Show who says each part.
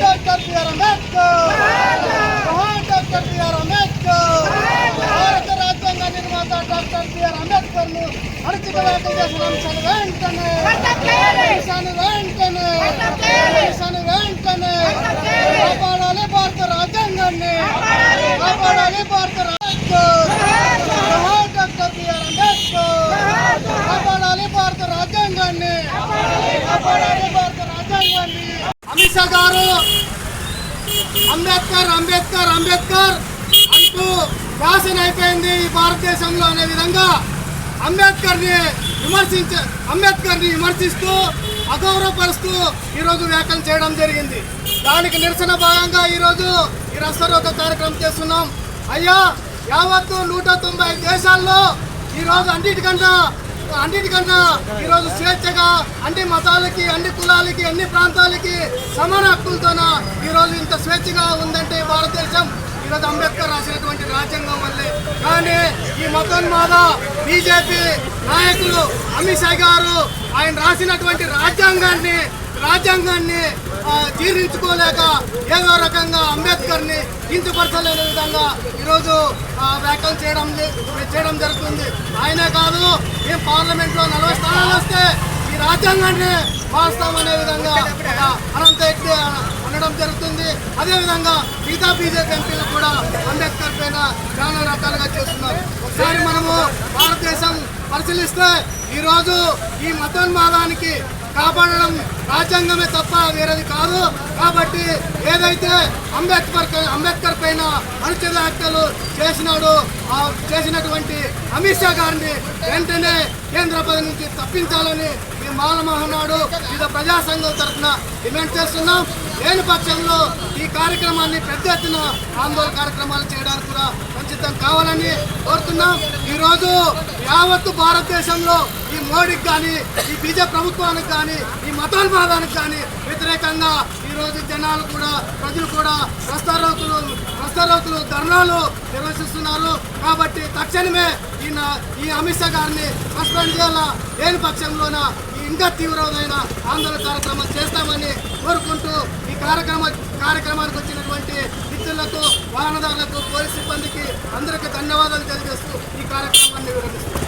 Speaker 1: Doctor B R Ambedkar. Doctor B R Ambedkar. భారత రాజ్యాంగ నిర్మాత డాక్టర్ బిఆర్ అంబేద్కర్ను వ్యాఖ్యలు చేసిన వెంటనే వెంటనే వెంటనే కాపాడాలి భారత రాజ్యాంగాన్ని కాపాడాలి భారత రాజ్యాంగం జోహార్ డాక్టర్ బిఆర్ అంబేద్కర్ కాపాడాలి భారత రాజ్యాంగాన్ని కాపాడాలి భారత రాజ్యాంగాన్ని అమిత్ షా గారు అంబేద్కర్ అంబేద్కర్ అంబేద్కర్ అంటూ ఫ్యాషన్ అయిపోయింది ఈ భారతదేశంలో అనే విధంగా అంబేద్కర్ని విమర్శించ అంబేద్కర్ని విమర్శిస్తూ అగౌరవపరుస్తూ ఈరోజు వ్యాఖ్యలు చేయడం జరిగింది. దానికి నిరసన భాగంగా ఈరోజు ఈ రస్తరోక కార్యక్రమం చేస్తున్నాం. అయ్యా యావత్తు నూట తొంభై దేశాల్లో ఈరోజు అన్నిటికన్నా అన్నిటికన్నా ఈరోజు స్వేచ్ఛగా అన్ని మతాలకి అన్ని కులాలకి అన్ని ప్రాంతాలకి సమాన హక్కులతోన ఈరోజు ఇంత స్వేచ్ఛగా ఉందంటే భారతదేశం ఈరోజు అంబేద్కర్ రాసినటువంటి రాజ్యాంగం వల్లే. కానీ ఈ మతోన్మాద బీజేపీ నాయకులు అమిత్ షా గారు ఆయన రాసినటువంటి రాజ్యాంగాన్ని రాజ్యాంగాన్ని జీర్ణించుకోలేక ఏదో రకంగా అంబేద్కర్ని కించపరచలేని విధంగా ఈరోజు వ్యాఖ్యలు చేయడం చేయడం జరుగుతుంది. ఆయనే కాదు మేము పార్లమెంట్లో నలభై స్థానాలు వస్తే ఈ రాజ్యాంగాన్ని మారుస్తామనే విధంగా అనంత ఎక్కి ఉండడం జరుగుతుంది. అదేవిధంగా మిగతా బీజేపీ ఎంపీలు కూడా అంబేద్కర్ పైన చాలా రకాలుగా చేస్తున్నారు. ఒకసారి మనము భారతదేశం పరిశీలిస్తే ఈరోజు ఈ మతోన్మాదానికి కాపాడడం రాజ్యాంగమే తప్ప వేరేది కాబట్టి ఏదైతే అంబేద్కర్ అంబేద్కర్ పైన అనుచిత వ్యాఖ్యలు చేసినాడు ఆ చేసినటువంటి అమిత్ షా గారిని వెంటనే కేంద్ర నుంచి తప్పించాలని ఈ మాల నాడు వివిధ ప్రజాసంఘం తరఫున డిమాండ్ చేస్తున్నాం. లేని పక్షంలో ఈ కార్యక్రమాన్ని పెద్ద ఎత్తున ఆందోళన కార్యక్రమాలు చేయడానికి కూడా ఖచ్చితం కావాలని కోరుతున్నాం. ఈరోజు యావత్తు భారతదేశంలో ఈ మోడీకి కానీ ఈ బీజేపీ ప్రభుత్వానికి కానీ ఈ మతోన్మాదానికి కానీ వ్యతిరేకంగా ఈరోజు జనాలు కూడా ప్రజలు కూడా రస్తారోకులు రస్తారోకులు ధర్నాలు నిర్వహిస్తున్నారు. కాబట్టి తక్షణమే ఈ నా- ఈ అమిత్ షా గారిని సస్పెండ్ చేయాలా? లేని పక్షంలోన ఈ ఇంకా తీవ్రమైన ఆందోళన కార్యక్రమం చేస్తామని కోరుకుంటూ ఈ కార్యక్రమ కార్యక్రమానికి వచ్చినటువంటి అధికారులకు వాహనదారులకు పోలీస్ సిబ్బందికి అందరికీ ధన్యవాదాలు తెలియజేస్తూ ఈ కార్యక్రమాన్ని విరమిస్తున్నాం.